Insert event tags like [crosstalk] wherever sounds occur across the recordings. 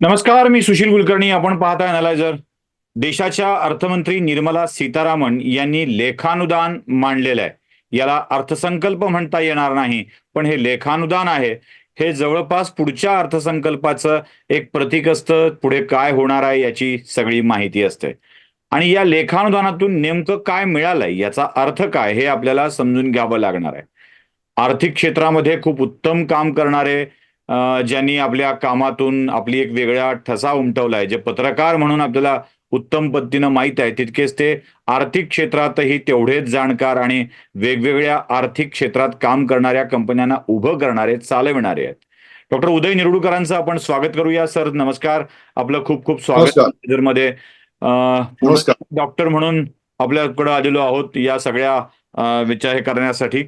नमस्कार मी सुशील कुलकर्णी. आपण पाहता अनालायझर देशाच्या अर्थमंत्री निर्मला सीतारामन यांनी लेखानुदान मांडलेलं आहे. याला अर्थसंकल्प म्हणता येणार नाही पण हे लेखानुदान आहे. हे जवळपास पुढच्या अर्थसंकल्पाचं एक प्रतीक असतं. पुढे काय होणार आहे याची सगळी माहिती असते. आणि या लेखानुदानातून नेमकं काय मिळालंय याचा अर्थ काय हे आपल्याला समजून घ्यावं लागणार आहे. आर्थिक क्षेत्रामध्ये खूप उत्तम काम करणारे ज्यांनी आपल्या कामातून आपली एक वेगळा ठसा उमटवलाय. जे पत्रकार म्हणून आपल्याला उत्तम पद्धतीनं माहीत आहे तितकेच ते आर्थिक क्षेत्रातही तेवढेच जाणकार आणि वेगवेगळ्या आर्थिक क्षेत्रात काम करणाऱ्या कंपन्यांना उभं करणारे चालविणारे आहेत. डॉक्टर उदय निरुडकरांचं आपण स्वागत करूया. सर नमस्कार. आपलं खूप खूप स्वागत. मध्ये डॉक्टर म्हणून आपल्याकडे आलेलो आहोत या सगळ्या विचार हे करण्यासाठी.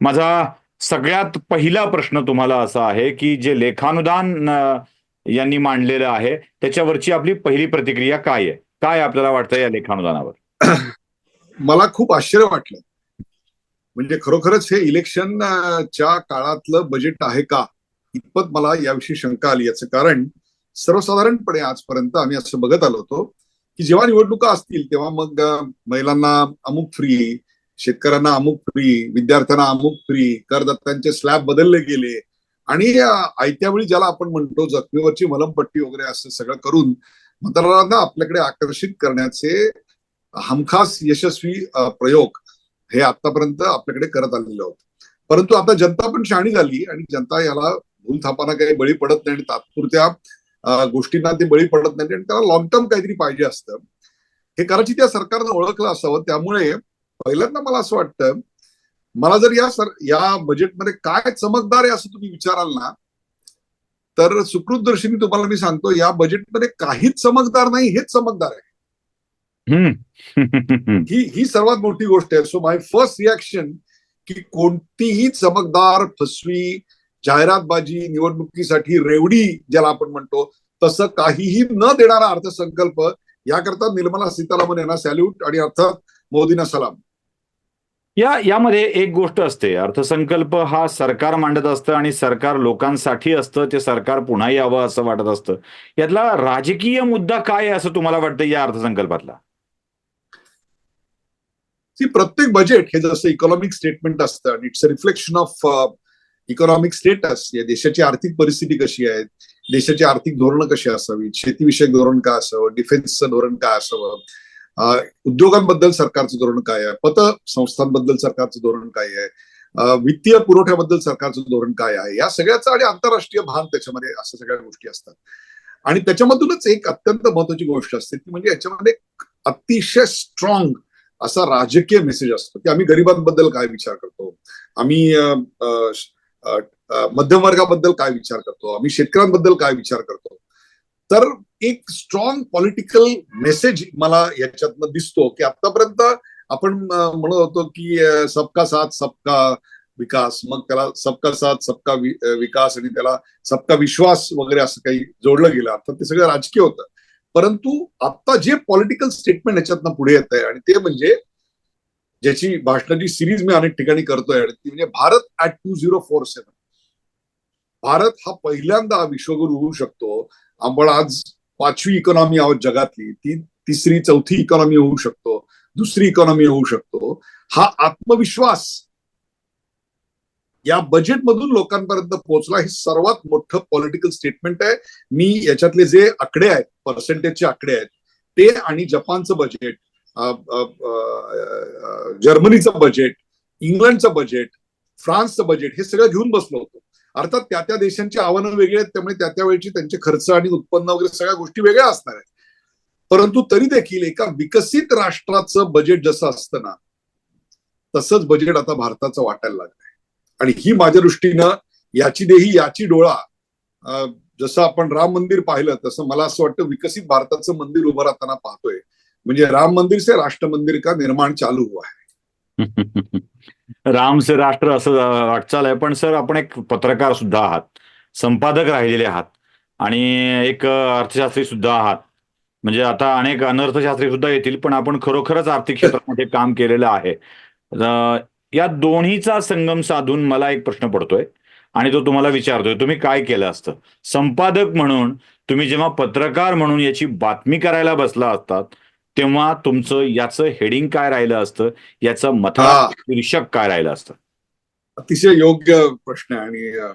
माझा सगळ्यात पहिला प्रश्न तुम्हाला असा आहे की जे लेखानुदान यांनी मांडलेलं आहे त्याच्यावरची आपली पहिली प्रतिक्रिया काय आहे? काय आपल्याला वाटतं या लेखानुदानावर? [clears throat] मला खूप आश्चर्य वाटलं. म्हणजे खरोखरच हे इलेक्शन च्या काळातलं बजेट आहे का? इतपत मला याविषयी शंका आली. याचं कारण सर्वसाधारणपणे आजपर्यंत आम्ही असं बघत आलो होतो की जेव्हा निवडणुका असतील तेव्हा मग महिलांना अमुक फ्री शेतकऱ्यांना अमुक फ्री विद्यार्थ्यांना अमुक फ्री करदात्यांचे स्लॅब बदलले गेले. आणि आयत्या वेळी ज्याला आपण म्हणतो जखमीवरची मलमपट्टी वगैरे असं सगळं करून मतदारांना आपल्याकडे आकर्षित करण्याचे हमखास यशस्वी प्रयोग हे आतापर्यंत आपल्याकडे करत आलेले आहोत. परंतु आता जनता पण शहाणी झाली आणि जनता याला भूलथापाना काही बळी पडत नाही आणि तात्पुरत्या गोष्टींना ते बळी पडत नाही आणि त्याला लॉंग टर्म काहीतरी पाहिजे असतं. हे कदाचित या सरकारनं ओळखलं असावं. त्यामुळे पहिल्यांदा मला असं वाटतं मला जर या सर या बजेटमध्ये काय चमकदार आहे असं तुम्ही विचाराल ना तर सुकृत दर्शनी तुम्हाला मी सांगतो या बजेटमध्ये काहीच चमकदार नाही हेच चमकदार आहे. [laughs] ही ही सर्वात मोठी गोष्ट आहे. सो माय फर्स्ट रिॲक्शन की कोणतीही चमकदार फसवी जाहिरातबाजी निवडणुकीसाठी रेवडी ज्याला आपण म्हणतो तसं काहीही न देणारा अर्थसंकल्प याकरता निर्मला सीतारामन यांना सॅल्यूट आणि अर्थात मोदींना सलाम. या यामध्ये एक गोष्ट असते. अर्थसंकल्प हा सरकार मांडत असतं आणि सरकार लोकांसाठी असतं. ते सरकार पुन्हा यावं असं वाटत असतं. यातला राजकीय मुद्दा काय आहे असं तुम्हाला वाटतं या अर्थसंकल्पातला? प्रत्येक बजेट हे जसं इकॉनॉमिक स्टेटमेंट असतं आणि it's a reflection of economic status या देशाची आर्थिक परिस्थिती कशी आहे? देशाची आर्थिक धोरणं कशी असावीत? शेतीविषयक धोरण काय असावं? डिफेन्सचं धोरण काय असावं? उद्योगांबद्दल सरकारचं धोरण काय आहे? पतसंस्थांबद्दल सरकारचं धोरण काय आहे? वित्तीय पुरवठ्याबद्दल सरकारचं धोरण काय आहे? या सगळ्याचं आणि आंतरराष्ट्रीय भान त्याच्यामध्ये अशा सगळ्या गोष्टी असतात. आणि त्याच्यामधूनच एक अत्यंत महत्वाची गोष्ट असते ती म्हणजे याच्यामध्ये अतिशय स्ट्रॉंग असा राजकीय मेसेज असतो की आम्ही गरिबांबद्दल काय विचार करतो? आम्ही मध्यम वर्गाबद्दल काय विचार करतो? आम्ही शेतकऱ्यांबद्दल काय विचार करतो? तर एक स्ट्रॉंग पॉलिटिकल मेसेज मला याच्यातनं दिसतो की आतापर्यंत आपण म्हणत होतो की सबका साथ सबका विकास. मग त्याला सबका साथ सबका विकास आणि त्याला सबका विश्वास वगैरे असं काही जोडलं गेलं. अर्थात ते सगळं राजकीय होतं. परंतु आता जे पॉलिटिकल स्टेटमेंट याच्यातनं पुढे येत आहे आणि ते म्हणजे ज्याची भाषणाची सिरीज मी अनेक ठिकाणी करतोय आणि ती म्हणजे Bharat at two zero four seven Bharat हा पहिल्यांदा विश्वगुरु होऊ शकतो. आपण आज पाचवी इकॉनॉमी आहोत जगातली. ती तिसरी चौथी इकॉनॉमी होऊ शकतो. दुसरी इकॉनॉमी होऊ शकतो. हा आत्मविश्वास या बजेटमधून लोकांपर्यंत पोहोचला हे सर्वात मोठं पॉलिटिकल स्टेटमेंट आहे. मी याच्यातले जे आकडे आहेत पर्सेंटेजचे आकडे आहेत ते आणि जपानचं बजेट जर्मनीचं बजेट इंग्लंडचं बजेट फ्रान्सचं बजेट हे सगळं घेऊन बसलो होतो. अर्थात त्या त्या देशांची आव्हानं वेगळी आहेत त्यामुळे त्या त्या वेळची त्यांचे खर्च आणि उत्पन्न वगैरे सगळ्या गोष्टी वेगळ्या असणार आहेत. परंतु तरी देखील एका विकसित राष्ट्राचं बजेट जसं असतं ना तसंच बजेट आता भारताचं वाटायला लागलंय. आणि ही माझ्या दृष्टीनं याची देही याची डोळा जसं आपण राम मंदिर पाहिलं तसं मला असं वाटतं विकसित भारताचं मंदिर उभं राहताना पाहतोय. म्हणजे राम मंदिर से राष्ट्र मंदिर का निर्माण चालू हुआ है [laughs] रामचे राष्ट्र असं वाटचाल आहे. पण सर आपण एक पत्रकार सुद्धा आहात. संपादक राहिलेले आहात. आणि एक अर्थशास्त्री सुद्धा आहात. म्हणजे आता अनेक अनर्थशास्त्री सुद्धा येतील पण आपण खरोखरच आर्थिक क्षेत्रामध्ये काम केलेलं आहे. या दोन्हीचा संगम साधून मला एक प्रश्न पडतोय. आणि तो तुम्हाला विचारतोय तुम्ही काय केलं असतं? संपादक म्हणून तुम्ही जेव्हा पत्रकार म्हणून याची बातमी करायला बसला असतात तेव्हा तुमचं याचं हेडिंग काय राहिलं असतं? याचं मथा. शीर्षक काय राहिलं असतं? अतिशय योग्य प्रश्न आहे आणि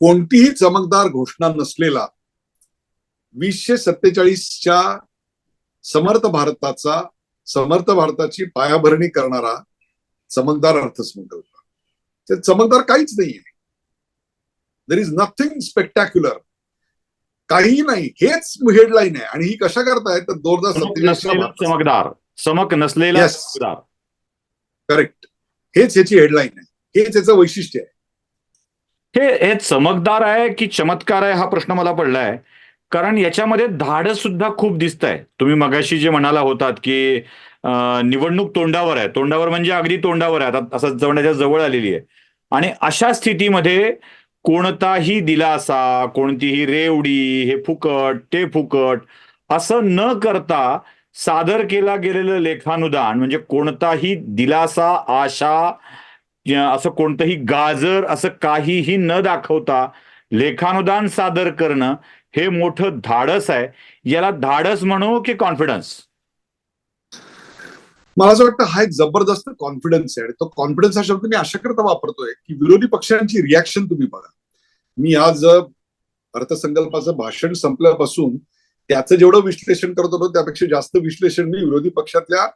कोणतीही चमकदार घोषणा नसलेला वीसशे सत्तेचाळीसच्या समर्थ भारताचा समर्थ भारताची पायाभरणी करणारा चमकदार अर्थसंकल्प. ते चमकदार काहीच नाहीये. देर इज नथिंग स्पेक्टॅक्युलर काहीही नाही हेच हेडलाईन आहे. आणि ही कशा करताय तर दोन हजार चमकदार. चमक नसलेला करेक्ट हेच याची हेडलाईन आहे. हेच याचं वैशिष्ट्य आहे. हे हे चमकदार आहे की चमत्कार आहे हा प्रश्न मला पडलाय. कारण याच्यामध्ये धाडस सुद्धा खूप दिसत आहे तुम्ही मगाशी जे म्हणाला होतात की निवडणूक तोंडावर आहे. तोंडावर म्हणजे अगदी तोंडावर आहे. आता असं जवळच्या जवळ आलेली आहे. आणि अशा स्थितीमध्ये कोणताही दिलासा कोणतीही रेवडी हे फुकट ते फुकट असं न करता सादर केला गेलेलं लेखानुदान म्हणजे कोणताही दिलासा आशा असं कोणतंही गाजर असं काहीही न दाखवता लेखानुदान सादर करणं हे मोठं धाडस आहे. याला धाडस म्हणू की कॉन्फिडन्स मला असं वाटतं हा एक जबरदस्त कॉन्फिडन्स आहे. आणि तो कॉन्फिडन्स हा शब्द मी अशा करता वापरतोय की विरोधी पक्षांची रिॲक्शन तुम्ही बघा. मी आज अर्थसंकल्पाचं भाषण संपल्यापासून त्याचं जेवढं विश्लेषण करत होतो त्यापेक्षा जास्त विश्लेषण मी विरोधी पक्षातल्या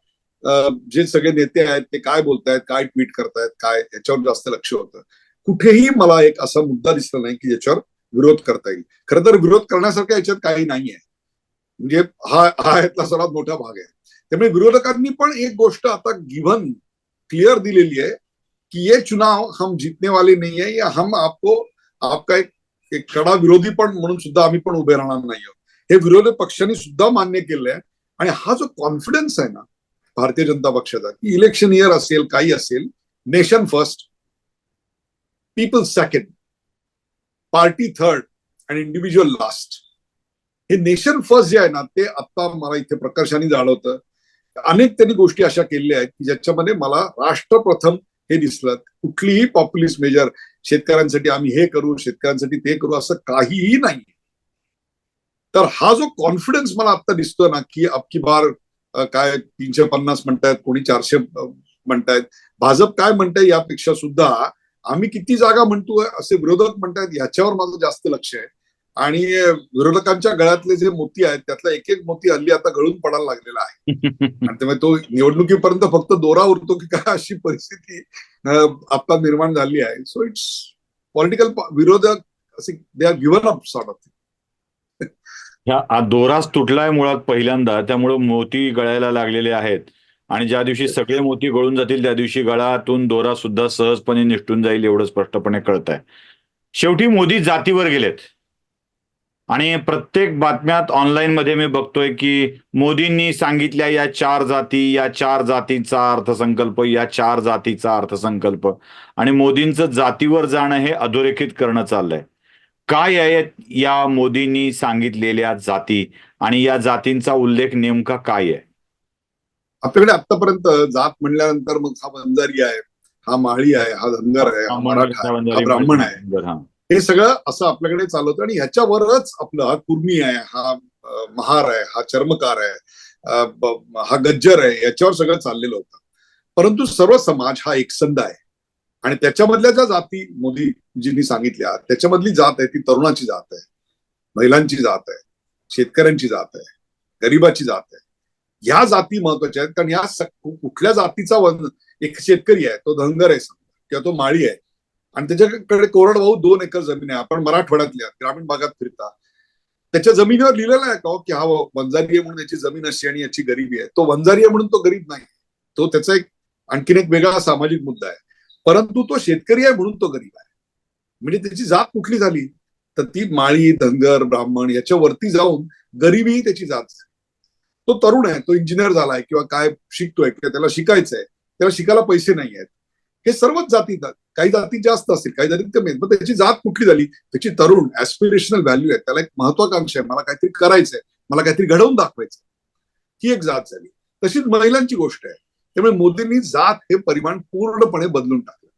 जे सगळे नेते आहेत ते काय बोलतायत काय ट्विट करतायत काय याच्यावर जास्त लक्ष होतं. कुठेही मला एक असा मुद्दा दिसला नाही की ज्याच्यावर विरोध करता येईल. खरं तर विरोध करण्यासारखं याच्यात काही नाहीये. म्हणजे हा हा यातला सर्वात मोठा भाग आहे. त्यामुळे विरोधकांनी पण एक गोष्ट आता गिव्हन क्लिअर दिलेली आहे कि ये चुनाव हम जीतने वाले नहीं है या हम आपको आपका एक, एक कडा विरोधी पण म्हणून सुद्धा आम्ही पण उभे राहणार नाही आहोत. हे विरोधी पक्षांनी सुद्धा मान्य केलंय आणि हा जो कॉन्फिडन्स आहे ना भारतीय जनता पक्षाचा की इलेक्शन इयर असेल काही असेल nation first people second party third आणि इंडिव्हिज्युअल लास्ट हे नेशन फर्स्ट जे आहे ना ते आता मला इथे प्रकर्षाने जाणवतं. अनेक त्यांनी गोष्टी अशा केलेल्या आहेत की ज्याच्यामध्ये मला राष्ट्र प्रथम हे दिसलं. कुठलीही पॉप्युलिस्ट मेजर शेतकऱ्यांसाठी आम्ही हे करू शेतकऱ्यांसाठी ते करू असं काहीही नाही. तर हा जो कॉन्फिडन्स मला आता दिसतोय ना की अबकी बार काय तीनशे पन्नास म्हणतायत कोणी चारशे म्हणतायत. भाजप काय म्हणताय यापेक्षा सुद्धा आम्ही किती जागा म्हणतोय असे विरोधक म्हणतायत याच्यावर माझं जास्त लक्ष आहे. आणि विरोधकांच्या गळ्यातले जे मोती आहेत त्यातला एक एक मोती हल्ली आता गळून पडायला लागलेला आहे. [laughs] आणि त्यामुळे तो निवडणुकीपर्यंत फक्त दोरा उरतो की काय अशी परिस्थिती आता निर्माण झाली आहे. सो इट्स पॉलिटिकल विरोधक असे they are given up sort of ह्या हा दोराच तुटलाय मुळात पहिल्यांदा त्यामुळं मोती गळायला लागलेले आहेत. आणि ज्या दिवशी सगळे मोती गळून जातील त्या दिवशी गळातून दोरा सुद्धा सहजपणे निष्ठून जाईल एवढं स्पष्टपणे कळत आहे शेवटी मोदी जातीवर गेलेत. आणि प्रत्येक बातम्यात ऑनलाईन मध्ये मी बघतोय की मोदींनी सांगितल्या या चार जाती या चार जातीचा अर्थसंकल्प या चार जातीचा अर्थसंकल्प. आणि मोदींचं जातीवर जाणं हे अधोरेखित करणं चाललंय. काय आहेत या मोदींनी सांगितलेल्या जाती आणि या जातींचा उल्लेख नेमका काय आहे? आपल्याकडे आतापर्यंत जात म्हणल्यानंतर मग हा बंजारी आहे हा माळी आहे हा धनगर आहे हा मराठा हा ब्राह्मण आहे. हे सगळं असं आपल्याकडे चालवतं आणि ह्याच्यावरच आपलं हा कुर्मी आहे हा महार आहे हा चर्मकार आहे हा गज्जर आहे याच्यावर सगळं चाललेलं होतं. परंतु सर्व समाज हा एकसंध आहे. आणि त्याच्यामधल्या ज्या जाती मोदीजींनी सांगितल्या त्याच्यामधली जात आहे ती तरुणाची जात आहे महिलांची जात आहे शेतकऱ्यांची जात आहे गरिबाची जात आहे. ह्या जाती महत्त्वाच्या आहेत कारण या कुठल्या जातीचा वन एक शेतकरी आहे तो धनगर आहे समजा किंवा तो माळी आहे आणि त्याच्याकडे कोरडवाहू दोन एकर जमीन आहे. आपण मराठवाड्यातल्या ग्रामीण भागात फिरता. त्याच्या जमिनीवर लिहिलेलं आहे का हो की हा वंजारी आहे म्हणून याची जमीन अशी आणि याची गरिबी आहे? तो वंजारी आहे म्हणून तो गरीब नाही. तो त्याचा एक आणखीन एक वेगळा सामाजिक मुद्दा आहे. परंतु तो शेतकरी आहे म्हणून तो गरीब आहे. म्हणजे त्याची जात कुठली झाली? तर ती माळी धनगर ब्राह्मण याच्यावरती जाऊन गरिबी ही त्याची जात तो तरुण आहे तो इंजिनियर झालाय किंवा काय शिकतोय किंवा त्याला शिकायचंय त्याला शिकायला पैसे नाही आहेत हे सर्वच जाती काही जाती जास्त असतील काही जाती कमी आहेत. मग त्याची जात कुठली झाली? त्याची तरुण ऍस्पिरेशनल व्हॅल्यू आहे. त्याला एक महत्वाकांक्षा आहे. मला काहीतरी करायचंय. मला काहीतरी घडवून दाखवायचं ही एक जात झाली. तशीच महिलांची गोष्ट आहे. त्यामुळे मोदींनी जात हे परिमाण पूर्णपणे बदलून टाकलं.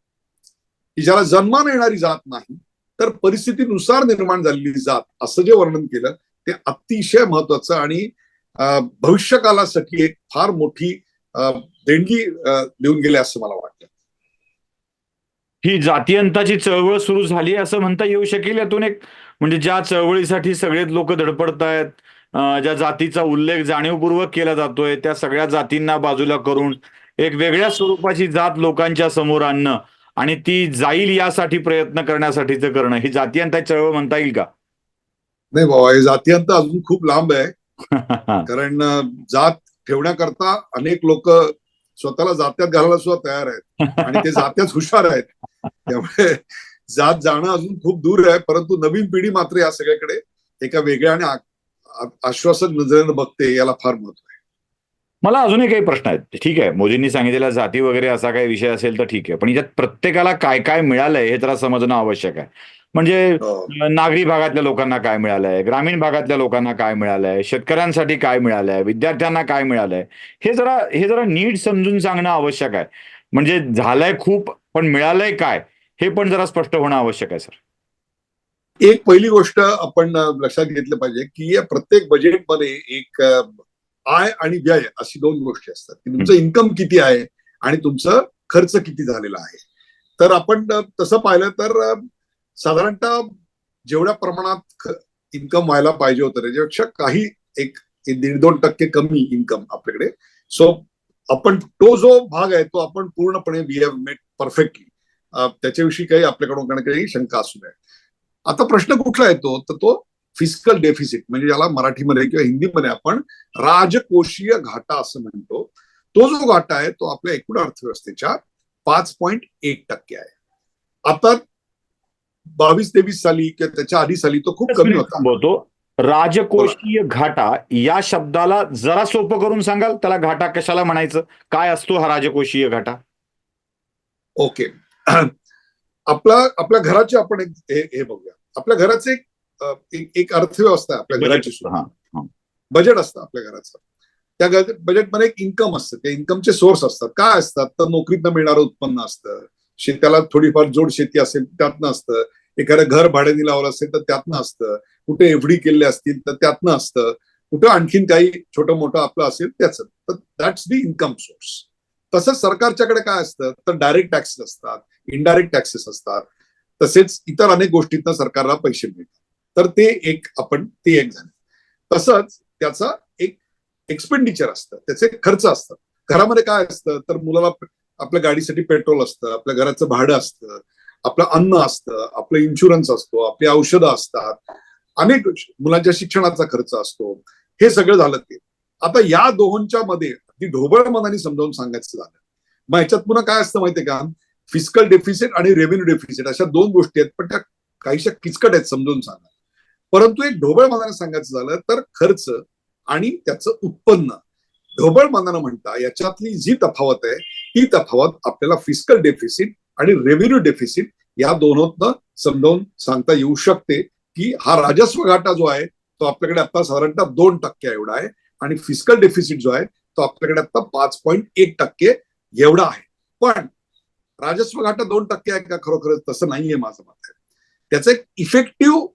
की ज्याला जन्मानं येणारी जात नाही तर परिस्थितीनुसार निर्माण झालेली जात असं जे वर्णन केलं ते अतिशय महत्वाचं आणि भविष्यकालासाठी एक फार मोठी देणगी देऊन गेले असं मला वाटतं. ही जातीयंताची चळवळ सुरू झाली असं म्हणता येऊ शकेल यातून एक म्हणजे ज्या चळवळीसाठी सगळेच लोक धडपडत आहेत ज्या जातीचा उल्लेख जाणीवपूर्वक केला जातोय त्या सगळ्या जातींना बाजूला करून एक वेगळ्या स्वरूपाची जात लोकांच्या समोर आणणं आणि ती जाईल यासाठी प्रयत्न करण्यासाठीचं करणं ही जातीयंता चळवळ म्हणता येईल का? नाही बाबा हे जातीयंत अजून खूप लांब आहे. [laughs] कारण जात ठेवण्याकरता अनेक लोक स्वतःला जात्यात घालायला सुद्धा तयार आहेत. आणि ते [laughs] जात्यात हुशार आहेत. त्यामुळे जात जाणं अजून खूप दूर आहे परंतु नवीन पिढी मात्र या सगळ्याकडे एका वेगळ्या आणि आश्वासक नजरेनं बघते याला फार महत्त्व आहे. मला अजूनही काही प्रश्न आहेत. ठीक आहे मोदींनी सांगितलेल्या जाती वगैरे असा काही विषय असेल तर ठीक आहे पण यात प्रत्येकाला काय काय मिळालंय हे जरा समजणं आवश्यक आहे. म्हणजे अं, नागरी भागातल्या लोकांना काय मिळालंय ग्रामीण भागातल्या लोकांना काय मिळालंय शेतकऱ्यांसाठी काय मिळालंय विद्यार्थ्यांना काय मिळालंय हे जरा हे जरा नीट समजून सांगणं आवश्यक आहे. म्हणजे झालंय खूप पण मिळालंय काय? हे पण जरा स्पष्ट होणं आवश्यक आहे सर. एक पहिली गोष्ट आपण लक्षात घेतलं पाहिजे की या प्रत्येक बजेटमध्ये एक आय आणि व्यय अशी दोन गोष्टी असतात. की तुमचं इन्कम किती आहे आणि तुमचं खर्च किती झालेला आहे. तर आपण तसं पाहिलं तर साधारणतः जेवढ्या प्रमाणात इन्कम व्हायला पाहिजे होतं त्याच्यापेक्षा काही एक दीड दोन टक्के कमी इन्कम आपल्याकडे. सो आपण तो जो भाग आहे तो आपण पूर्णपणे वी हॅव मेड परफेक्टली त्याच्याविषयी काही आपल्याकडून काही शंका असू नये आता प्रश्न कुठला येतो तर तो फिजिकल डेफिसिट म्हणजे ज्याला मराठीमध्ये किंवा हिंदीमध्ये आपण राजकोषीय घाटा असं म्हणतो. तो जो घाटा आहे तो आपल्या एकूण अर्थव्यवस्थेच्या पाच पॉईंट एक टक्के आहे. आता बावीस तेवीस साली किंवा त्याच्या आधी साली तो खूप कमी होता. राजकोषीय घाटा या शब्दाला जरा सोपं करून सांगाल? त्याला घाटा कशाला म्हणायचं? काय असतो हा राजकोषीय घाटा? ओके. [clears throat] आपला आपल्या घराचे आपण एक हे हे बघूया. आपल्या घराचे एक एक अर्थव्यवस्था आपल्या घराची. हा बजेट असतं आपल्या घराचं. त्या बजेटमध्ये एक इन्कम असतं. त्या इन्कमचे सोर्स असतात. काय असतात? तर नोकरीतनं मिळणारं उत्पन्न असतं. शेताला थोडीफार जोड शेती असेल त्यातनं असतं. एखादं घर भाड्याने लावलं असेल तर त्यातनं असतं. कुठे एफडी केले असतील तर त्यातनं असतं. कुठं आणखीन काही छोटं मोठं आपलं असेल त्याचं. तर दॅट्स दी इन्कम सोर्स तसंच सरकारच्याकडे काय असतं? तर डायरेक्ट टॅक्सेस असतात इनडायरेक्ट टॅक्सेस असतात. तसेच इतर अनेक गोष्टींना सरकारला पैसे मिळतात. तर ते एक आपण ते एक झालं. तसंच त्याचा एक एक्सपेंडिचर असतं. त्याचे खर्च असतात. घरामध्ये काय असतं? तर मुलाला आपल्या गाडीसाठी पेट्रोल असतं आपल्या घराचं भाडं असतं. आपलं अन्न असतं आपलं इन्शुरन्स असतो आपली औषधं असतात अनेक मुलांच्या शिक्षणाचा खर्च असतो. हे सगळं झालं ते. आता या दोहोंच्या मध्ये अगदी ढोबळ मनाने समजावून सांगायचं झालं. मग ह्याच्यात पुन्हा काय असतं माहितीये का? फिजिकल डेफिसिट आणि रेव्हेन्यू डेफिसिट अशा दोन गोष्टी आहेत पण त्या काहीशा किचकट आहेत समजून सांगा. परंतु एक ढोबळ मनाने सांगायचं झालं तर खर्च आणि त्याचं उत्पन्न. ढोबळ मनानं म्हणता याच्यातली जी तफावत आहे ही तफावत आपल्याला फिजिकल डेफिसिट आणि रेव्हेन्यू डेफिसिट या दोनोतनं समजावून सांगता येऊ शकते की हा राजस्व घाटा जो आहे तो आपल्याकडे आता साधारणतः दोन टक्के एवढा आहे आणि फिजिकल डेफिसिट जो आहे तो आपल्याकडे आता पाच पॉईंट एक टक्के एवढा आहे. पण राजस्व घाटा दोन टक्के आहे का खरोखरच तसं नाहीये माझं मत आहे. त्याचं एक इफेक्टिव्ह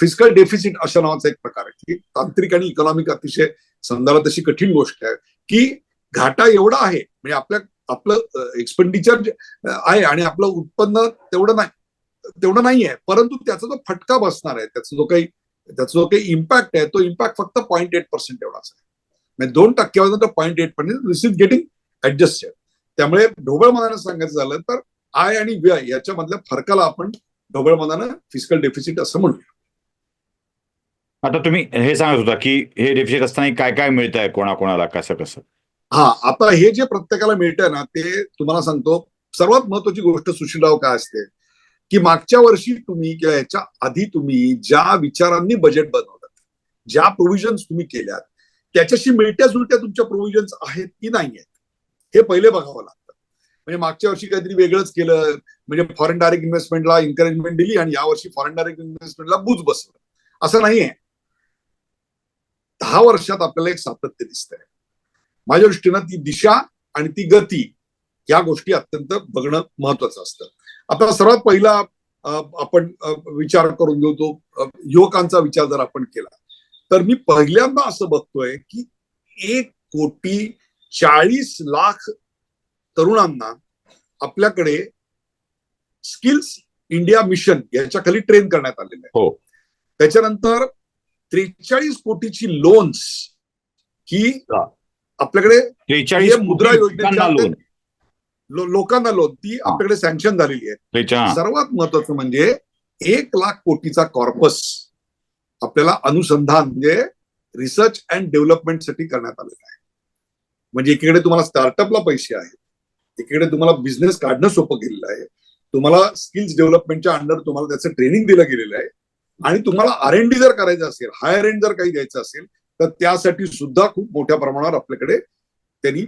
फिजिकल डेफिसिट अशा नावाचा एक प्रकार आहे की तांत्रिक आणि इकॉनॉमिक अतिशय संदर्भात अशी कठीण गोष्ट आहे की घाटा एवढा आहे म्हणजे आपल्या आपलं एक्सपेंडिचर आहे आणि आपलं उत्पन्न तेवढं नाही तेवढं नाही आहे परंतु त्याचा जो फटका बसणार आहे त्याचा जो काही त्याचा जो काही इम्पॅक्ट आहे तो इम्पॅक्ट फक्त पॉईंट एट पर्सेंट एवढाच आहे. म्हणजे दोन टक्क्यावर point eight percent this is getting adjusted त्यामुळे ढोबळ मनानं सांगायचं झालं तर आय आणि व्यय याच्यामधल्या फरकाला आपण ढोबळ मनानं फिजिकल डेफिसिट असं म्हणूया. आता तुम्ही हे सांगत होता की हे डेफिसिट असताना काय काय मिळत आहे कोणाकोणाला कसं कसं? हा आता हे जे प्रत्येकाला मिळतंय ना ते तुम्हाला सांगतो सर्वात महत्वाची गोष्ट सुशीलराव काय असते? की मागच्या वर्षी तुम्ही किंवा याच्या आधी तुम्ही ज्या विचारांनी बजेट बनवलं ज्या प्रोव्हिजन्स तुम्ही केल्यात त्याच्याशी मिळत्या जुळत्या तुमच्या प्रोव्हिजन्स आहेत की नाही आहेत हे पहिले बघावं लागतं. म्हणजे मागच्या वर्षी काहीतरी वेगळंच केलं म्हणजे फॉरेन डायरेक्ट इन्व्हेस्टमेंटला एन्करेजमेंट दिली आणि यावर्षी फॉरेन डायरेक्ट इन्व्हेस्टमेंटला बूज बसवलं. असं नाहीये. दहा वर्षात आपल्याला एक सातत्य दिसतंय. माझ्या दृष्टीनं ती दिशा आणि ती गती या गोष्टी अत्यंत बघणं महत्वाचं असतं आता सर्वात पहिला आपण विचार करून घेऊ तो युवकांचा विचार जर आपण केला तर मी पहिल्यांदा असं बघतोय की एक कोटी चाळीस लाख तरुणांना आपल्याकडे स्किल्स इंडिया मिशन याच्या खाली ट्रेन करण्यात आलेलं आहे हो. त्याच्यानंतर त्रेचाळीस कोटीची लोन्स हा. आपल्याकडे मुद्रा योजनेच्या लोकांना लोन. ती. आपल्याकडे सँक्शन झालेली आहे. सर्वात महत्वाचं म्हणजे एक लाख कोटीचा कॉर्पस आपल्याला अनुसंधान म्हणजे रिसर्च अँड डेव्हलपमेंटसाठी करण्यात आलेला आहे. म्हणजे एकीकडे तुम्हाला स्टार्टअपला पैसे आहेत. एकीकडे तुम्हाला बिझनेस काढणं सोपं केलेलं आहे. तुम्हाला स्किल्स डेव्हलपमेंटच्या अंडर तुम्हाला त्याचं ट्रेनिंग दिलं गेलेलं आहे. आणि तुम्हाला आर एन डी जर करायचं असेल हायर एंड जर काही द्यायचं असेल तर त्यासाठी सुद्धा खूप मोठ्या प्रमाणावर आपल्याकडे त्यांनी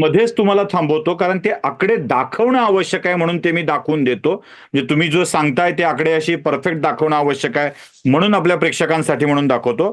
मध्येच तुम्हाला थांबवतो. कारण ते आकडे दाखवणं आवश्यक आहे म्हणून ते मी दाखवून देतो. म्हणजे तुम्ही जो सांगताय ते आकडे अशी परफेक्ट दाखवणं आवश्यक आहे म्हणून आपल्या प्रेक्षकांसाठी म्हणून दाखवतो.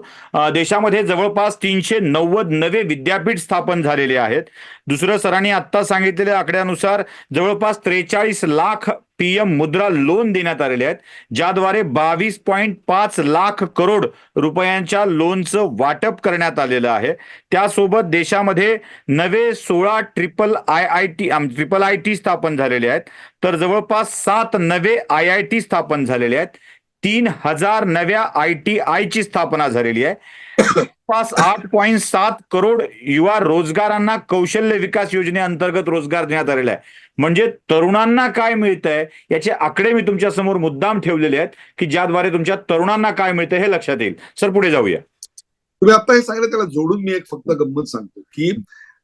देशामध्ये जवळपास तीनशे नव्वद नवे विद्यापीठ स्थापन झालेले आहेत. दुसरं सरांनी आत्ता सांगितलेल्या आकड्यानुसार जवळपास त्रेचाळीस लाख पीएम मुद्रा लोन देण्यात आलेले आहेत ज्याद्वारे बावीस पॉईंट पाच लाख करोड रुपयांच्या लोनचं वाटप करण्यात आलेलं आहे. त्यासोबत देशामध्ये नवे सोळा triple I I T triple I T स्थापन झालेले आहेत. तर जवळपास सात नवे आय आय टी स्थापन झालेले आहेत. तीन हजार नव्या आय टी आयची स्थापना झालेली आहे. जवळपास आठ पॉईंट सात करोड युवा रोजगारांना कौशल्य विकास योजनेअंतर्गत रोजगार देण्यात आलेला आहे. म्हणजे तरुणांना काय मिळतंय याचे आकडे मी तुमच्यासमोर मुद्दाम ठेवलेले आहेत की ज्याद्वारे तुमच्या तरुणांना काय मिळतंय हे लक्षात येईल. सर पुढे जाऊया. तुम्ही आता हे सांगितलं त्याला जोडून मी एक फक्त गंमत सांगतो की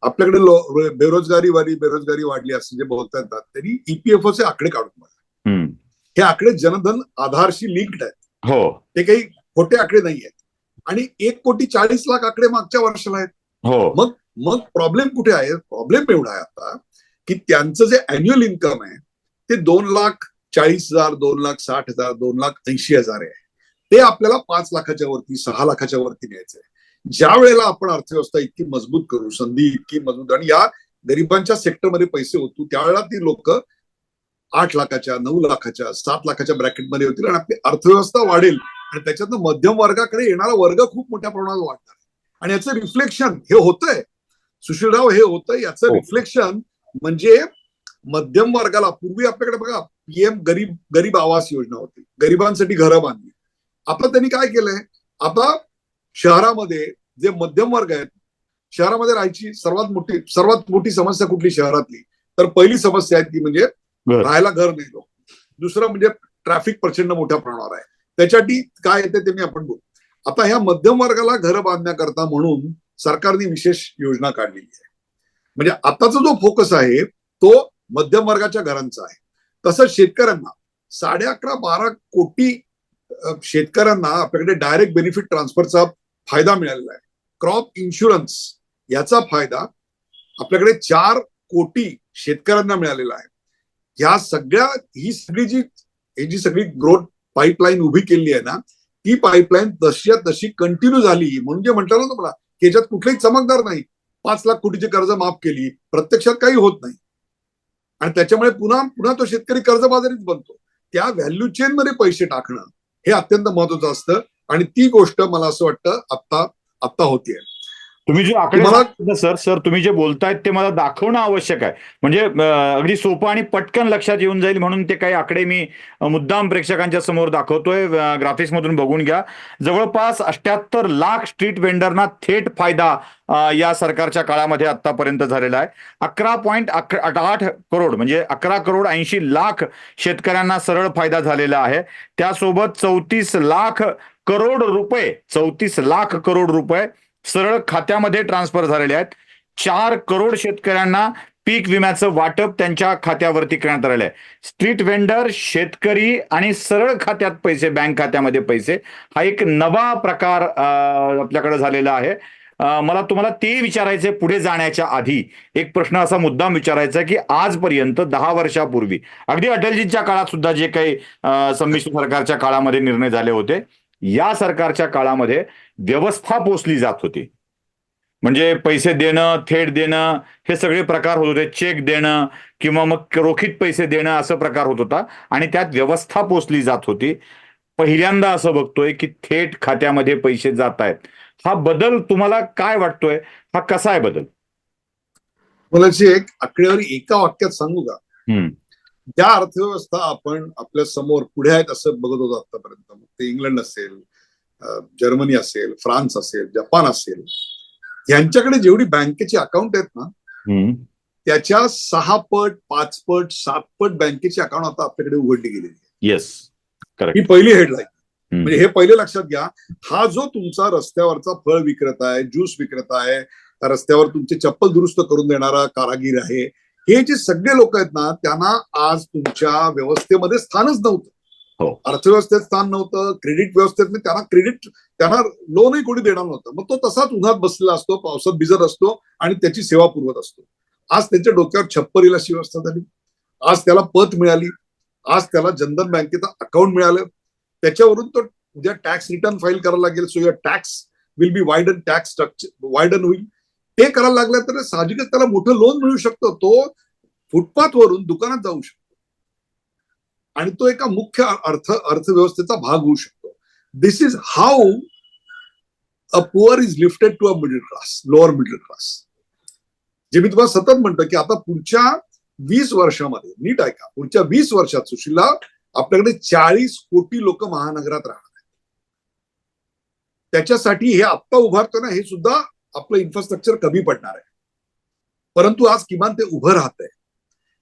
आपल्याकडे बेरोजगारी वाढली बेरोजगारी वाढली असं जे बोलता येतात त्यांनी ईपीएफओचे आकडे काढून. हे आकडे जनधन आधारशी लिंक्ड आहेत. हो. ते काही खोटे आकडे नाही आहेत आणि एक कोटी चाळीस लाख आकडे मागच्या वर्षाला आहेत. हो. मग प्रॉब्लेम कुठे आहे? प्रॉब्लेम एवढा आहे आता की त्यांचं जे अॅन्युअल इन्कम आहे ते दोन लाख चाळीस हजार दोन लाख साठ हजार दोन लाख ऐंशी हजार आहे. ते आपल्याला पाच लाखाच्या वरती सहा लाखाच्या वरती न्यायचं आहे ज्या वेळेला आपण अर्थव्यवस्था इतकी मजबूत करू संधी इतकी मजबूत आणि या गरिबांच्या सेक्टरमध्ये पैसे होतो त्यावेळेला ती लोक आठ लाखाच्या नऊ लाखाच्या सात लाखाच्या ब्रॅकेटमध्ये होतील आणि आपली अर्थव्यवस्था वाढेल. आणि त्याच्यातनं मध्यम वर्गाकडे येणारा वर्ग खूप मोठ्या प्रमाणात वाढणार आणि याचं रिफ्लेक्शन हे होतंय. सुशीलराव हे होतंय. याचं हो. रिफ्लेक्शन म्हणजे मध्यम वर्गाला पूर्वी आपल्याकडे बघा पीएम गरीब गरीब आवास योजना होती. गरिबांसाठी घरं बांधली. आता त्यांनी काय केलंय? आता शहरामध्ये जे मध्यम वर्ग आहेत शहरामध्ये राहायची सर्वात मोठी सर्वात मोठी समस्या कुठली शहरातली? तर पहिली समस्या आहे ती म्हणजे. राहायला घर नाही लोक दुसरं म्हणजे ट्रॅफिक प्रचंड मोठ्या प्रमाणावर आहे. त्याच्यासाठी काय येते ते मी आपण बोलू. आता ह्या मध्यम वर्गाला घरं बांधण्याकरता म्हणून सरकारने विशेष योजना काढलेली आहे. म्हणजे आताचा जो फोकस आहे तो मध्यम वर्गाच्या घरांचा आहे. तसंच शेतकऱ्यांना साडे अकरा बारा कोटी शेतकऱ्यांना आपल्याकडे डायरेक्ट बेनिफिट ट्रान्सफरचा फायदा मिळालेला आहे. क्रॉप इन्शुरन्स याचा फायदा आपल्याकडे चार कोटी शेतकऱ्यांना मिळालेला आहे. ह्या सगळ्या ही सगळी जी ही जी सगळी ग्रोथ पाईपलाईन उभी केली आहे ना ती पाईपलाईन तशी तशी कंटिन्यू झाली. म्हणून जे म्हटलं ना तुम्हाला की याच्यात कुठलाही चमकदार नाही. पाच लाख कोटीची कर्ज माफ केली. प्रत्यक्षात काही होत नाही. आणि त्याच्यामुळे पुन्हा पुन्हा तो शेतकरी कर्जबाजारीच बनतो. त्या व्हॅल्यू चेन मध्ये पैसे टाकणं हे अत्यंत महत्वाचं असतं. आणि ती गोष्ट मला असं वाटतं आत्ता आत्ता होतीये. तुम्ही जे आकडे सर सर तुम्ही जे बोलतायत ते मला दाखवणं आवश्यक आहे. म्हणजे अगदी सोपं आणि पटकन लक्षात येऊन जाईल म्हणून ते काही आकडे मी मुद्दाम प्रेक्षकांच्या समोर दाखवतोय. ग्राफिक्स मधून बघून घ्या. जवळपास अठ्याहत्तर लाख स्ट्रीट वेंडरना थेट फायदा या सरकारच्या काळामध्ये आतापर्यंत झालेला आहे. अकरा पॉईंट आठ करोड म्हणजे अकरा करोड ऐंशी लाख शेतकऱ्यांना सरळ फायदा झालेला आहे. त्यासोबत चौतीस लाख करोड रुपये चौतीस लाख करोड रुपये सरळ खात्यामध्ये ट्रान्सफर झालेले आहेत. चार करोड शेतकऱ्यांना पीक विम्याचं वाटप त्यांच्या खात्यावरती करण्यात आलेलं आहे. स्ट्रीट वेंडर शेतकरी आणि सरळ खात्यात पैसे बँक खात्यामध्ये पैसे हा एक नवा प्रकार आपल्याकडे झालेला आहे. मला तुम्हाला ते विचारायचे पुढे जाण्याच्या आधी. एक प्रश्न असा मुद्दाम विचारायचा आहे की आजपर्यंत दहा वर्षापूर्वी अगदी अटलजींच्या काळात सुद्धा जे काही संमिश्र सरकारच्या काळामध्ये निर्णय झाले होते या सरकारच्या काळामध्ये व्यवस्था पोचली जात होती. म्हणजे पैसे देणं थेट देणं हे सगळे प्रकार होत होते. चेक देणं किंवा मग रोखीत पैसे देणं असं प्रकार होत होता. आणि त्यात व्यवस्था पोचली जात होती. पहिल्यांदा असं बघतोय की थेट खात्यामध्ये पैसे जात आहेत. हा बदल तुम्हाला काय वाटतोय? हा कसा आहे बदल? मला एक आकडेवारी एका वाक्यात सांगू का? हम्म. ज्या अर्थव्यवस्था आपण आपल्यासमोर पुढे आहेत असं बघत होतो आतापर्यंत मग ते इंग्लंड असेल जर्मनी असेल फ्रान्स असेल जपान असेल यांच्याकडे जेवढी बँकेची अकाउंट आहेत ना. त्याच्या सहा पट पाच पट सात पट बँकेची अकाउंट आता आपल्याकडे उघडली गेलेली आहे येस ही पहिली हेडलाईन. म्हणजे हे पहिले लक्षात घ्या हा जो तुमचा रस्त्यावरचा फळ विक्रेता आहे ज्यूस विक्रेता आहे रस्त्यावर तुमचे चप्पल दुरुस्त करून देणारा कारागीर आहे हे जे सगळे लोक आहेत ना त्यांना आज तुमच्या व्यवस्थेमध्ये स्थानच हो. नव्हतं अर्थव्यवस्थेत स्थान नव्हतं क्रेडिट व्यवस्थेत त्यांना क्रेडिट त्यांना लोनही कोणी देणार नव्हतं. मग तो तसाच उन्हात बसलेला असतो पावसात भिजत असतो आणि त्याची सेवा पुरवत असतो. आज त्यांच्या डोक्यावर छप्पर येईल अशी व्यवस्था झाली. आज त्याला पत मिळाली. आज त्याला जनधन बँकेचं अकाउंट मिळालं. त्याच्यावरून तो उद्या टॅक्स रिटर्न फाईल करायला लागेल. So your tax will be widen tax structure widen होईल. ते करायला लागलं तर साहजिकच त्याला मोठं लोन मिळू शकतं. तो फुटपाथ वरून दुकानात जाऊ शकतो. आणि तो एका मुख्य अर्थ अर्थव्यवस्थेचा भाग होऊ शकतो. This is how a poor is lifted to a middle class lower middle class जे मी तुम्हाला सतत म्हणतो की आता पुढच्या वीस वर्षामध्ये नीट ऐका पुढच्या वीस वर्षात सुशीला आपल्याकडे चाळीस कोटी लोक महानगरात राहणार आहेत. त्याच्यासाठी हे आत्ता उभारतो ना हे सुद्धा आपलं इन्फ्रास्ट्रक्चर कमी पडणार आहे. परंतु आज किमान ते उभं राहत आहे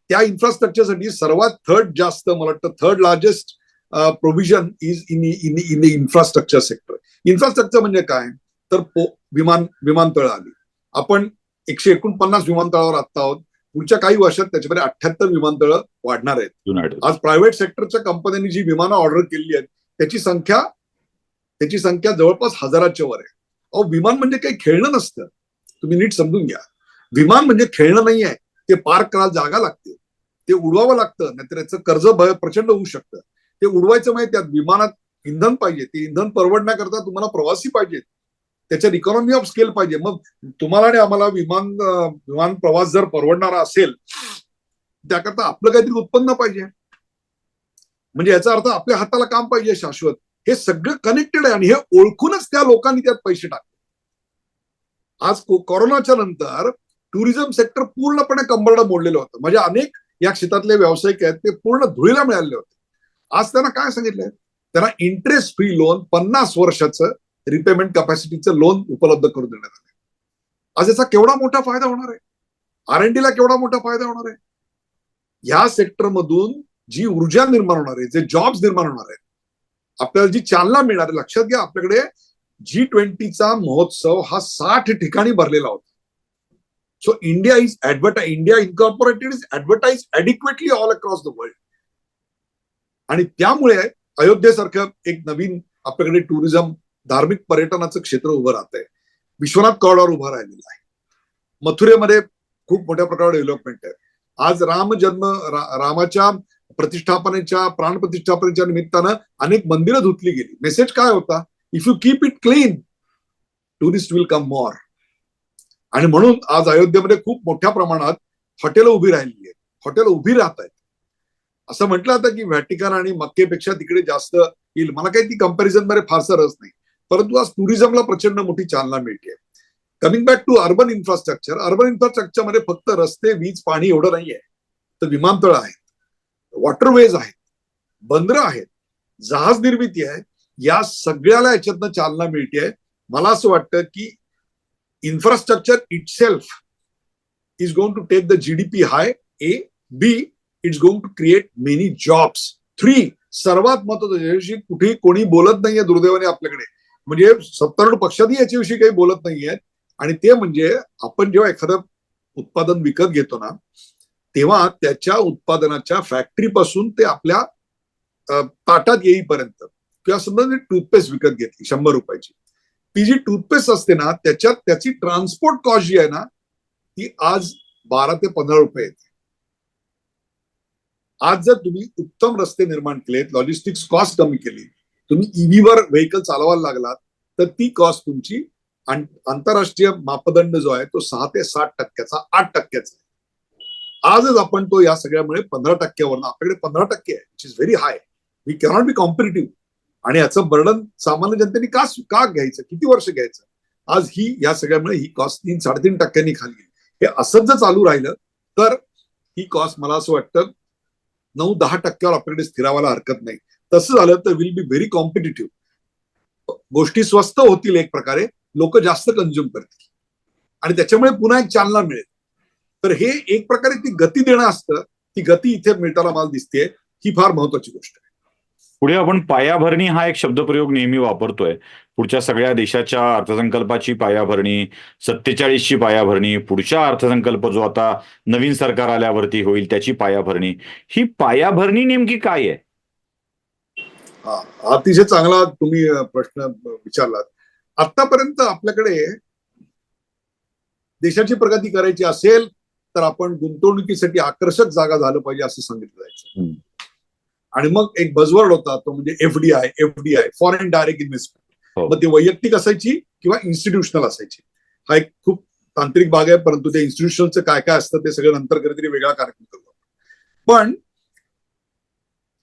त्या इन्फ्रास्ट्रक्चरसाठी सर्वात थर्ड जास्त मला वाटतं third largest provision is in in in infrastructure sector infrastructure म्हणजे काय? तर पो- विमान विमानतळ आली. आपण एकशे एकोणपन्नास विमानतळावर आत्ता आहोत. पुढच्या काही वर्षात त्याच्यामध्ये अठ्याहत्तर विमानतळं वाढणार आहेत. आज प्रायव्हेट सेक्टरच्या कंपन्यांनी जी विमानं ऑर्डर केली आहेत त्याची संख्या त्याची संख्या जवळपास हजाराच्या वर आहे. अहो विमान म्हणजे काही खेळणं नसतं. तुम्ही नीट समजून घ्या. विमान म्हणजे खेळणं नाही आहे ते पार्क करायला जागा लागते. ते उडवावं लागतं नाहीतर याचं कर्ज भय प्रचंड होऊ शकतं. ते उडवायचं म्हणजे त्यात विमानात इंधन पाहिजे. ते इंधन परवडण्याकरता तुम्हाला प्रवासी पाहिजेत. त्याच्यात इकॉनॉमी ऑफ स्केल पाहिजे. मग तुम्हाला आणि आम्हाला विमान विमान प्रवास जर परवडणारा असेल त्याकरता आपलं काहीतरी उत्पन्न पाहिजे. म्हणजे याचा अर्थ आपल्या हाताला काम पाहिजे शाश्वत. हे सगळं कनेक्टेड आहे आणि हे ओळखूनच त्या लोकांनी त्यात पैसे टाकले. आज कोरोनाच्या नंतर टुरिझम सेक्टर पूर्णपणे कंबरडं मोडलेलं होतं. म्हणजे अनेक या क्षेत्रातले व्यावसायिक आहेत ते पूर्ण धुळीला मिळाले होते. आज त्यांना काय सांगितलंय? त्यांना इंटरेस्ट फ्री लोन पन्नास वर्षाचं रिपेमेंट कॅपॅसिटीचं लोन उपलब्ध करून देण्यात आले आज याचा केवढा मोठा फायदा होणार आहे? आर एन ला केवढा मोठा फायदा होणार आहे? या सेक्टरमधून जी ऊर्जा निर्माण होणार आहे जे जॉब्स निर्माण होणार आहेत आपल्याला जी चालना मिळणार लक्षात घ्या आपल्याकडे जी ट्वेंटीचा महोत्सव हा साठ ठिकाणी भरलेला होता. So India is advertise India incorporated is advertise adequately all across the world आणि त्यामुळे अयोध्येसारखं एक नवीन आपल्याकडे टुरिझम धार्मिक पर्यटनाचं क्षेत्र उभं राहत आहे विश्वनाथ कॉरिडॉर उभा राहिलेला आहे. मथुरेमध्ये खूप मोठ्या प्रकारे डेव्हलपमेंट आहे. आज राम जन्म रा- रामाच्या प्रतिष्ठापनेच्या प्राण प्रतिष्ठापनेच्या निमित्तानं अनेक मंदिरं धुतली गेली. मेसेज काय होता? If you keep it clean tourist will come more आणि म्हणून आज अयोध्येमध्ये खूप मोठ्या प्रमाणात हॉटेलं उभी राहिलेली आहेत. हॉटेल उभी राहत आहेत. असं म्हटलं आता की व्हॅटिकन आणि मक्केपेक्षा तिकडे जास्त येईल. मला काही ती कंपॅरिझनमध्ये फारसा रस नाही. परंतु आज टुरिझमला प्रचंड मोठी चालना मिळते. Coming back to urban infrastructure urban इन्फ्रास्ट्रक्चरमध्ये फक्त रस्ते वीज पाणी एवढं नाही आहे तर विमानतळ आहे. वॉटरवेज आहेत बंदरं आहेत जहाज निर्मिती आहे या सगळ्याला याच्यातनं चालना मिळते मला असं वाटतं की infrastructure itself is going to take the GDP high A B it's going to create many jobs three सर्वात महत्वाचं याच्याविषयी कुठेही कोणी बोलत नाहीये दुर्दैवाने आपल्याकडे. म्हणजे सत्तारूढ पक्षातही याच्याविषयी काही बोलत नाहीये. आणि ते म्हणजे आपण जेव्हा एखादं उत्पादन विकत घेतो ना तेव्हा त्याच्या उत्पादनाच्या फॅक्टरीपासून ते आपल्या ताटात येईपर्यंत किंवा समजा मी टूथपेस्ट विकत घेतली शंभर रुपयाची. ती जी टूथपेस्ट असते ना त्याच्यात त्याची ट्रान्सपोर्ट कॉस्ट जी आहे ना ती आज बारा ते पंधरा रुपये येते. आज जर तुम्ही उत्तम रस्ते निर्माण केलेत लॉजिस्टिक्स कॉस्ट कमी केली तुम्ही ईव्हीवर व्हेकल चालवायला लागलात तर ती कॉस्ट तुमची आंतरराष्ट्रीय मापदंड जो आहे तो सहा ते सात टक्क्याचा आठ टक्क्याचा आहे. आजच आपण तो या सगळ्यामुळे पंधरा टक्क्यावर आपल्याकडे पंधरा टक्के आहे which is very high we cannot be competitive आणि याचं बर्डन सामान्य जनतेने का का घ्यायचं? किती वर्ष घ्यायचं? आज ही या सगळ्यामुळे ही कॉस्ट तीन साडेतीन टक्क्यांनी खाली गेली. हे असंच जर चालू राहिलं तर ही कॉस्ट मला असं वाटतं नऊ दहा टक्क्यावर आपल्याकडे स्थिरावायला हरकत नाही. तसं झालं तर विल बी व्हेरी कॉम्पिटेटिव्ह गोष्टी स्वस्त होतील एक प्रकारे लोक जास्त कन्झ्युम करतील. आणि त्याच्यामुळे पुन्हा एक चालना मिळेल. तर हे एक प्रकारे ती गती देणं असतं. ती गती इथे मिळताना मला दिसते ही फार महत्वाची गोष्ट आहे. पुढे आपण पायाभरणी हा एक शब्दप्रयोग नेहमी वापरतोय. पुढच्या सगळ्या देशाच्या अर्थसंकल्पाची पायाभरणी सत्तेचाळीसची पायाभरणी पुढच्या अर्थसंकल्प जो आता नवीन सरकार आल्यावरती होईल त्याची पायाभरणी. ही पायाभरणी नेमकी काय आहे? हा अतिशय चांगला तुम्ही प्रश्न विचारलात. आतापर्यंत आपल्याकडे देशाची प्रगती करायची असेल तर आपण गुंतवणुकीसाठी आकर्षक जागा झालं पाहिजे असं सांगितलं जायचं. आणि मग एक बजवर्ड होता तो म्हणजे FDI FDI foreign direct investment. मग ती वैयक्तिक असायची किंवा इन्स्टिट्यूशनल असायची. हा एक खूप तांत्रिक भाग आहे परंतु ते इन्स्टिट्यूशनलचं काय काय असतं ते सगळं नंतर कधीतरी वेगळा कार्यक्रम करू आपण. पण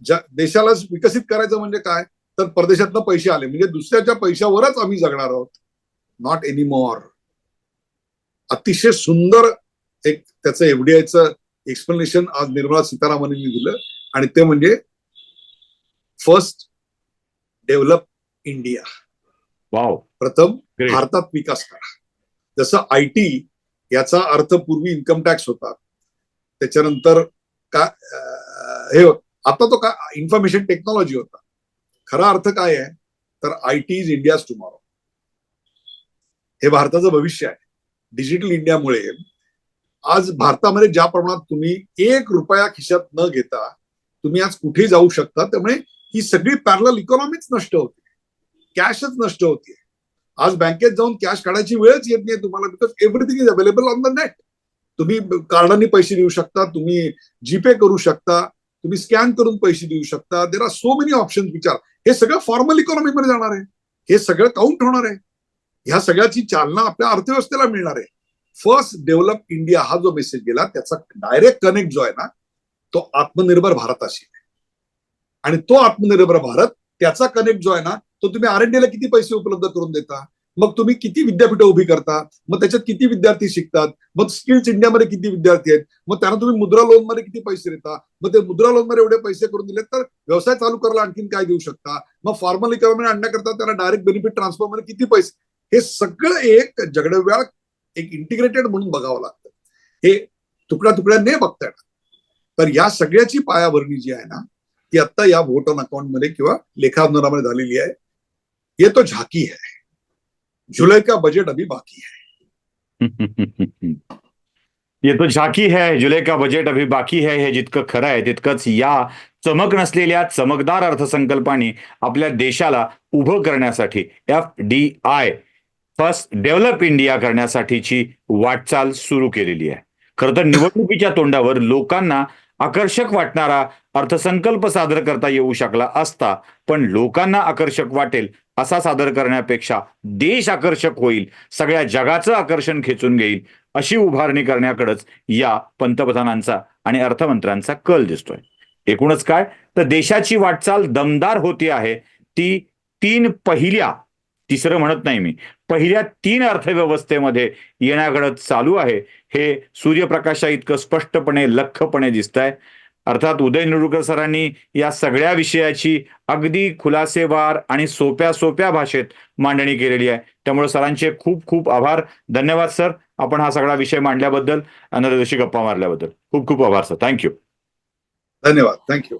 ज्या देशाला विकसित करायचं म्हणजे काय? तर परदेशातनं पैसे आले. म्हणजे दुसऱ्याच्या पैशावरच आम्ही जगणार आहोत. नॉट एनी मोर अतिशय सुंदर एक त्याचं एफडीआयचं एक्सप्लेनेशन आज निर्मला सीतारामन यांनी दिलं. आणि ते म्हणजे फर्स्ट डेव्हलप इंडिया वाव प्रथम. भारतात विकास करा. जसं आय टी याचा अर्थ पूर्वी इन्कम टॅक्स होता. त्याच्यानंतर का हे आता तो का इन्फॉर्मेशन टेक्नॉलॉजी होता. खरा अर्थ काय आहे? तर I T is India's tomorrow हे भारताचं भविष्य आहे. डिजिटल इंडियामुळे आज भारतामध्ये ज्या प्रमाणात तुम्ही एक रुपया खिशात न घेता तुम्ही आज कुठे जाऊ शकता त्यामुळे ही सगळी पॅरल इकॉनॉमीच नष्ट होते. कॅशच नष्ट होते. आज बँकेत जाऊन कॅश काढायची वेळच येत नाही तुम्हाला because everything is available on the net तुम्ही कार्डाने पैसे देऊ शकता तुम्ही जीपे करू शकता तुम्ही स्कॅन करून पैसे देऊ शकता. There are so many option विचार. हे सगळं फॉर्मल इकॉनॉमीमध्ये जाणार आहे. हे सगळं काउंट होणार आहे. ह्या सगळ्याची चालना आपल्या अर्थव्यवस्थेला मिळणार आहे. फर्स्ट डेव्हलप इंडिया हा जो मेसेज गेला त्याचा डायरेक्ट कनेक्ट जो आहे ना तो आत्मनिर्भर भारताशी आहे. आणि तो आत्मनिर्भर भारत त्याचा कनेक्ट जो आहे ना तो तुम्ही आर ला किती पैसे उपलब्ध करून देता? मग तुम्ही किती विद्यापीठं उभी करता? मग त्याच्यात किती विद्यार्थी शिकतात? मग स्किल्स इंडियामध्ये किती विद्यार्थी आहेत? मग त्यांना तुम्ही मुद्रा लोनमध्ये किती पैसे देता? मग ते मुद्रा लोनमध्ये एवढे पैसे करून दिले तर व्यवसाय चालू करायला आणखीन काय देऊ शकता? मग फॉर्मल इकॉनॉमी आणण्याकरता त्याला डायरेक्ट बेनिफिट ट्रान्सफरमध्ये किती पैसे? हे सगळं एक जगडव्याळ एक इंटिग्रेटेड म्हणून बघावं लागतं. हे तुकड्या तुकड्याने बघता येणार तर या सगळ्याची पायाभरणी जी आहे ना ती आता या व्होट ऑन अकाउंटमध्ये किंवा लेखानुरामध्ये झालेली आहे. ये तो झाकी है जुलै का बजेट अभी बाकी है ये [laughs] तो झाकी है जुलै का बजेट अभी बाकी है हे जितकं खरं आहे तितकंच या चमक नसलेल्या चमकदार अर्थसंकल्पाने आपल्या देशाला उभं करण्यासाठी F D I first develop India करण्यासाठीची वाटचाल सुरू केलेली आहे. खरं तर निवडणुकीच्या तोंडावर लोकांना आकर्षक वाटणारा अर्थसंकल्प सादर करता येऊ शकला असता पण लोकांना आकर्षक वाटेल असा सादर करण्यापेक्षा देश आकर्षक होईल सगळ्या जगाचं आकर्षण खेचून घेईल अशी उभारणी करण्याकडेच या पंतप्रधानांचा आणि अर्थमंत्र्यांचा कल दिसतोय. एकूणच काय? तर देशाची वाटचाल दमदार होती आहे. ती तीन पहिल्या तिसरं म्हणत नाही मी. पहिल्या तीन अर्थव्यवस्थेमध्ये येण्याकडं चालू आहे. हे सूर्यप्रकाशा इतकं स्पष्टपणे लख्खपणे दिसत आहे अर्थात उदय निरुकर सरांनी या सगळ्या विषयाची अगदी खुलासेवार आणि सोप्या सोप्या भाषेत मांडणी केलेली आहे. त्यामुळे सरांचे खूप खूप आभार. धन्यवाद सर. आपण हा सगळा विषय मांडल्याबद्दल आणि गप्पा मारल्याबद्दल. खूप खूप आभार सर. थँक्यू. धन्यवाद. थँक्यू.